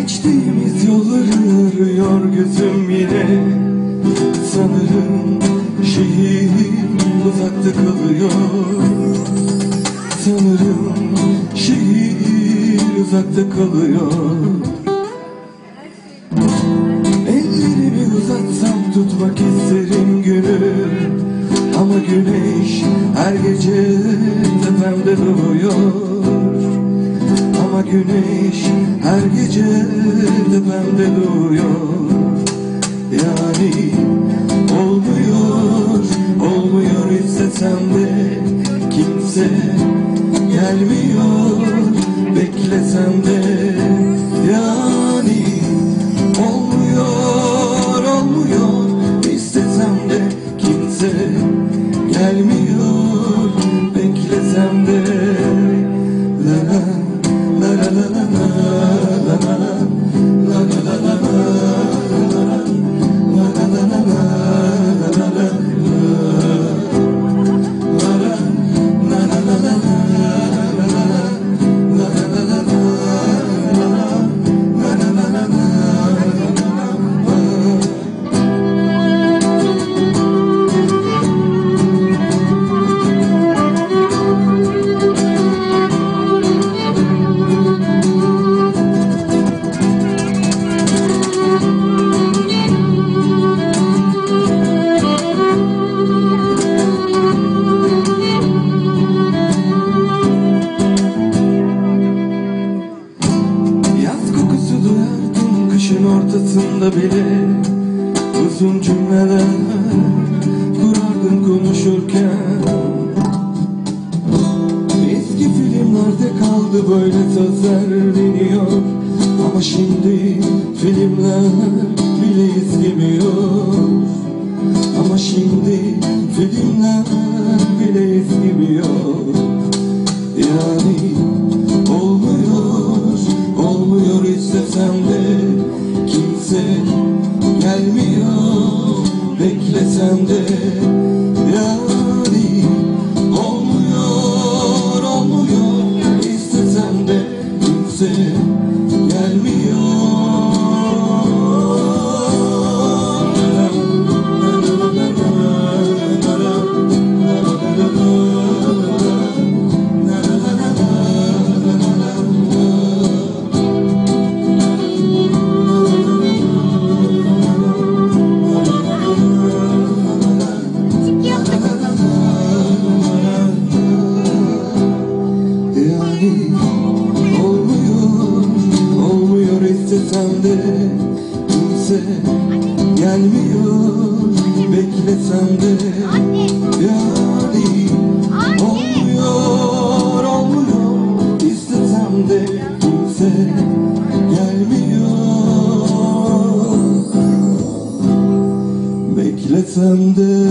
Geçtiğimiz yolları arıyor gözüm yine. Sanırım şehrim uzakta kalıyor. Sanırım şehir uzakta kalıyor. Ellerimi uzatsam tutmak isterim günü Ama güneş her gece tepemde doğuyor. Ama güneş her gece tepemde doğuyor Yani olmuyor, olmuyor istesem de Kimse gelmiyor, beklesem de na na na na ortasında bile Uzun cümleler kurardım konuşurken. Eski filmlerde kaldı böyle sözler Ama şimdi filmler bile izlemiyor Ama şimdi filmler bile izlemiyor Yani beklesem de Yani olmuyor, olmuyor. İstesem de Kimse Yani olmuyor, olmuyor istesem de Kimse gelmiyor, beklesem de Yani olmuyor, olmuyor istesem de Kimse gelmiyor. Beklesem de